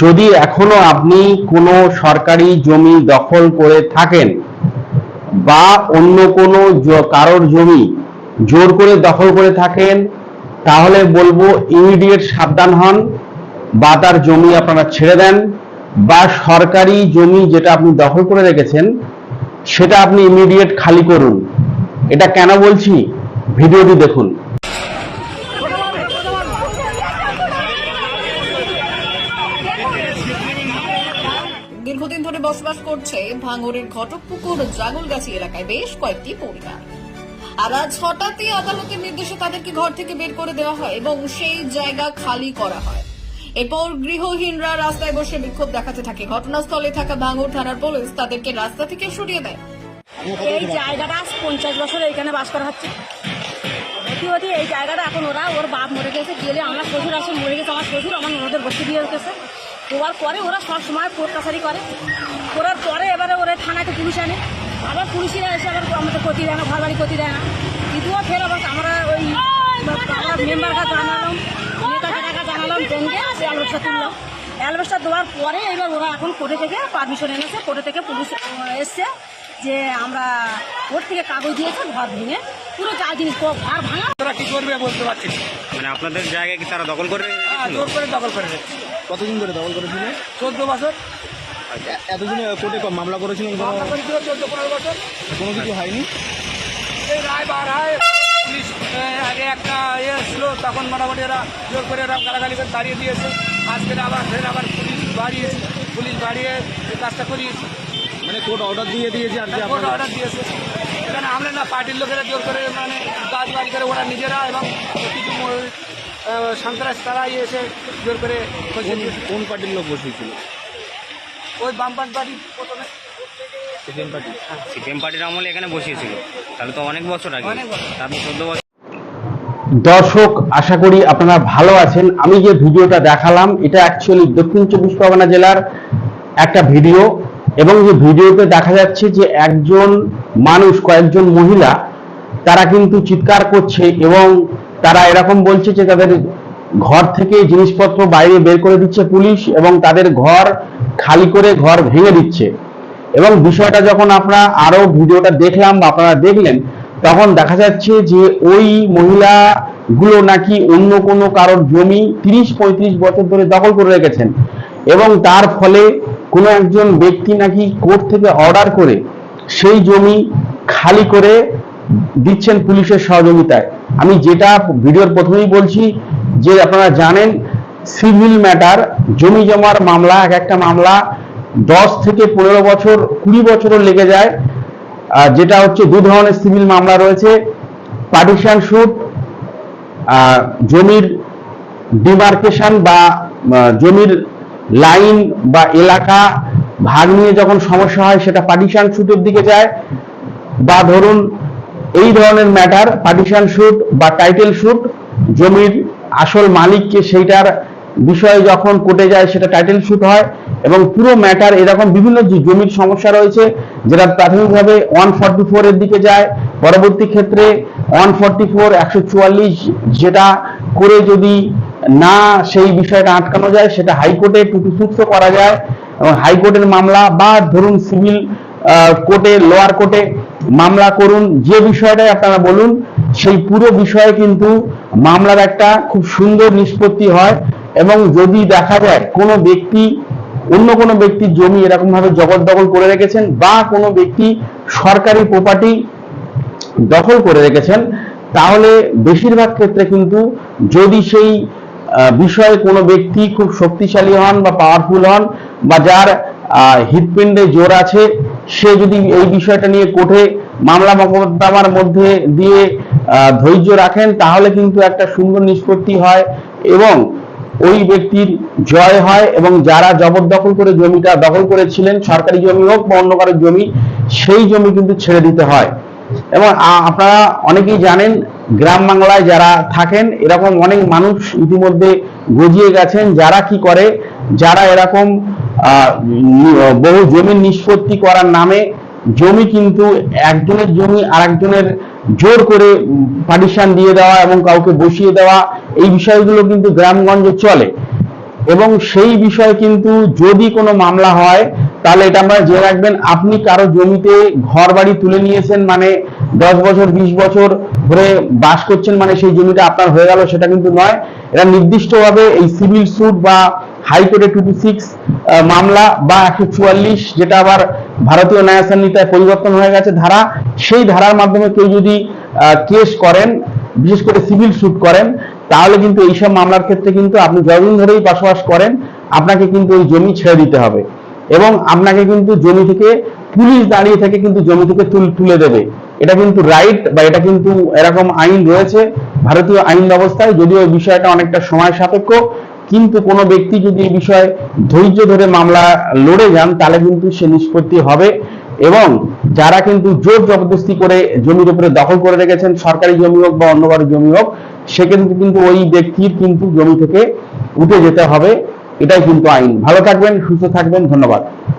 যদি এখনও আপনি কোনো সরকারি জমি দখল করে থাকেন বা অন্য কোনো কারোর জমি জোর করে দখল করে থাকেন, তাহলে বলব ইমিডিয়েট সাবধান হন বা তার জমি আপনারা ছেড়ে দেন বা সরকারি জমি যেটা আপনি দখল করে রেখেছেন, সেটা আপনি ইমিডিয়েট খালি করুন। এটা কেন বলছি? ভিডিওটি দেখুন। বসবাস করছে ভাঙড়ের ঘটকপুকুর জাগলগাছি এলাকায় বেশ কয়েকটি পরিবার। আর আজ হঠাৎই আদালতের নির্দেশে তাদেরকে ঘর থেকে বের করে দেওয়া হয় এবং সেই জায়গা খালি করা হয়। এরপর গৃহহীনরা রাস্তায় বসে বিক্ষোভ দেখাতে থাকে। ঘটনাস্থলে থাকা ভাঙড় থানার পুলিশ তাদেরকে রাস্তা থেকে সরিয়ে দেয়। এই জায়গাটা পঞ্চাশ বছর এইখানে বাস করা হচ্ছে। হতে হতে এই জায়গাটা এখন ওরা ওর বাপ মরে গেছে। গেলে আমার শ্বশুর আসে মরে গেছে। আমার শ্বশুর আমার ননদের বসে দিয়ে গেছে। দেওয়ার পরে ওরা সব সময় কোর্ট কাছারি করে। করার পরে এবারে ওরা থানাতে পুলিশ আনে। আবার পুলিশরা এসে আবার আমাদের ক্ষতি দেয় না ঘর বাড়ি ক্ষতি দেয় না। দ্বিতীয় ফের আবার আমরা ওই আমরা মেম্বারকে জানালাম, নেতাকে জানালাম জনকে সে অ্যালবেস্টার তুললাম অ্যালবেস্টার দেওয়ার পরে এবার ওরা এখন কোর্টে থেকে পারমিশন এনেছে, কোর্টে থেকে পুলিশ এসছে যে আমরা কোর্ট থেকে কাগজ দিয়েছে ঘর ভেঙে। পুরো যা জিনিস ঘর ভাঙা। তারা কি করবে বলতে পারছি মানে আপনাদের জায়গায় কি তারা দখল করে হ্যাঁ, জোর করে দখল করে কতদিন ধরে দখল করেছিল? চোদ্দ বছর। এ- এতদিনে কোর্টে মামলা করেছিলেন মামলা করেছিল চোদ্দ পনেরো বছর। কোনো কিছু হয়নি? এই রায় বার হয় পুলিশ আগে একটা ইয়ে ছিল তখন মোটামুটি এরা জোর করে এরা গালাগালি করে দাঁড়িয়ে দিয়েছে। আজকে আবার ফের আবার পুলিশ বাড়িয়েছে। পুলিশ বাড়িয়ে এই কাজটা করিয়েছে। মানে কোর্ট অর্ডার দিয়ে দিয়েছে আর কি কোর্ট অর্ডার দিয়েছে। এখানে আমরা না পার্টির লোকেরা জোর করে মানে কাজ বাড়ি করে ওরা নিজেরা এবং কিছু সন্ত্রাস তারা এসে জোর করে কোন পার্টির লোক বসেছিল ওই বামপান পার্টি প্রথমে। CPM party? সিপিএম পার্টির আমলে এখানে বসিয়েছিল। তাহলে তো অনেক বছর আগে। অনেক বছর। তা আপনি চোদ্দ বছর দর্শক আশা করি আপনারা ভালো আছেন। আমি যে ভিডিওটা দেখালাম এটা অ্যাকচুয়ালি দক্ষিণ চব্বিশ পরগনা জেলার একটা ভিডিও। এবং যে ভিডিওতে দেখা যাচ্ছে যে একজন মানুষ, কয়েকজন মহিলা, তারা কিন্তু চিৎকার করছে এবং তারা এরকম বলছে যে তাদের ঘর থেকে জিনিসপত্র বাইরে বের করে দিচ্ছে পুলিশ এবং তাদের ঘর খালি করে ঘর ভেঙে দিচ্ছে। এবং বিষয়টা যখন আমরা আরও ভিডিওটা দেখলাম বা আপনারা দেখলেন, তখন দেখা যাচ্ছে যে ওই মহিলাগুলো নাকি অন্য কোনো কারোর জমি তিরিশ পঁয়ত্রিশ বছর ধরে দখল করে রেখেছেন এবং তার ফলে কোনো একজন ব্যক্তি নাকি কোর্ট থেকে অর্ডার করে সেই জমি খালি করে দিচ্ছেন পুলিশের সহযোগিতায়। আমি যেটা ভিডিওর প্রথমেই বলছি, যে আপনারা জানেন, সিভিল ম্যাটার, জমি জমার মামলা, এক একটা মামলা দশ থেকে পনেরো বছর, কুড়ি বছরও লেগে যায়। যেটা হচ্ছে দু ধরনের সিভিল মামলা রয়েছে, পার্টিশন শুট জমির ডিমার্কেশন বা জমির লাইন বা এলাকা ভাগ নিয়ে যখন সমস্যা হয়, সেটা পার্টিশন শুটের দিকে যায়। বা ধরুন, এই ধরনের ম্যাটার পার্টিশন শুট বা টাইটেল শুট জমির আসল মালিককে সেইটার বিষয়ে যখন কোর্টে যায়, সেটা টাইটেল শুট হয় এবং পুরো ম্যাটার এরকম বিভিন্ন জমির সমস্যা রয়েছে, যেটা প্রাথমিকভাবে ওয়ান ফর্টি ফোর এর দিকে যায়। পরবর্তী ক্ষেত্রে ওয়ান ফর্টি ফোর একশো চুয়াল্লিশ যেটা করে যদি না সেই বিষয়টা আটকানো যায়, সেটা হাইকোর্টে টুটু সূত্র করা যায় এবং হাইকোর্টের মামলা বা ধরুন সিভিল কোর্টে লোয়ার কোর্টে মামলা করুন, যে বিষয়টাই আপনারা বলুন, সেই পুরো বিষয়ে কিন্তু মামলার একটা খুব সুন্দর নিষ্পত্তি হয় এবং যদি দেখা যায় কোনো ব্যক্তি, অন্য কোনো ব্যক্তির জমি এরকম ভাবে করে রেখেছেন বা কোনো ব্যক্তি সরকারি প্রপার্টি দখল করে রেখেছেন, তাহলে বেশিরভাগ ক্ষেত্রে কিন্তু যদি সেই বিষয়ে কোনো ব্যক্তি খুব শক্তিশালী হন বা পাওয়ারফুল হন বা যার হৃৎপিণ্ডে জোর আছে, সে যদি এই বিষয়টা নিয়ে কোর্টে মামলা মোকদ্দমার মধ্যে দিয়ে ধৈর্য রাখেন, তাহলে কিন্তু একটা সুন্দর নিষ্পত্তি হয় এবং ওই ব্যক্তির জয় হয় এবং যারা জবরদখল করে জমিটা দখল করেছিলেন, সরকারি জমি হোক বা অন্য কারোর জমি, সেই জমি কিন্তু ছেড়ে দিতে হয়। এবং আপনারা অনেকেই জানেন গ্রাম বাংলায় যারা থাকেন, এরকম অনেক মানুষ ইতিমধ্যে গজিয়ে গেছেন। যারা কি করে? যারা এরকম বহু জমি নিষ্পত্তি করার নামে জমি কিন্তু একজনের জমি আরেকজনের জোর করে পার্টিশন দিয়ে দেওয়া এবং কাউকে বসিয়ে দেওয়া, এই বিষয়গুলো কিন্তু গ্রামগঞ্জে চলে। এবং সেই বিষয়ে কিন্তু যদি কোনো মামলা হয়, তাহলে এটা আমরা জেনে রাখবেন, আপনি কারও জমিতে ঘর বাড়ি তুলে নিয়েছেন মানে দশ বছর, বিশ বছর ধরে বাস করছেন মানে সেই জমিটা আপনার হয়ে গেল সেটা কিন্তু নয়। এটা নির্দিষ্টভাবে এই সিভিল সুট বা হাইকোর্টে টু সিক্স মামলা বা একশো চুয়াল্লিশ যেটা আবার ভারতীয় ন্যায় সংহিতায় পরিবর্তন হয়ে গেছে ধারা, সেই ধারার মাধ্যমে কেউ যদি কেস করেন, বিশেষ করে সিভিল সুট করেন, তাহলে কিন্তু এইসব মামলার ক্ষেত্রে কিন্তু আপনি যতদিন ধরেই বসবাস করেন, আপনাকে কিন্তু ওই জমি ছেড়ে দিতে হবে। এবং আপনাকে কিন্তু জমি থেকে পুলিশ দাঁড়িয়ে থেকে কিন্তু জমি থেকে তুল- দেবে। এটা কিন্তু রাইট বা এটা কিন্তু এরকম আইন রয়েছে, ভারতীয় আইন ব্যবস্থায়, যদিও বিষয়টা অনেকটা সময় সাপেক্ষ, কিন্তু কোনো ব্যক্তি যদি এই বিষয়ে ধৈর্য ধরে মামলা লড়ে যান, তাহলে কিন্তু সে নিষ্পত্তি হবে। এবং যারা কিন্তু জোর জবরদস্তি করে জমির উপরে দখল করে রেখেছেন, সরকারি জমি হোক বা অন্য কারও জমি হোক সেক্ষেত্রে কিন্তু ওই ব্যক্তির কিন্তু জমি থেকে উঠে যেতে হবে। এটাই কিন্তু আইন। ভালো থাকবেন, সুস্থ থাকবেন, ধন্যবাদ।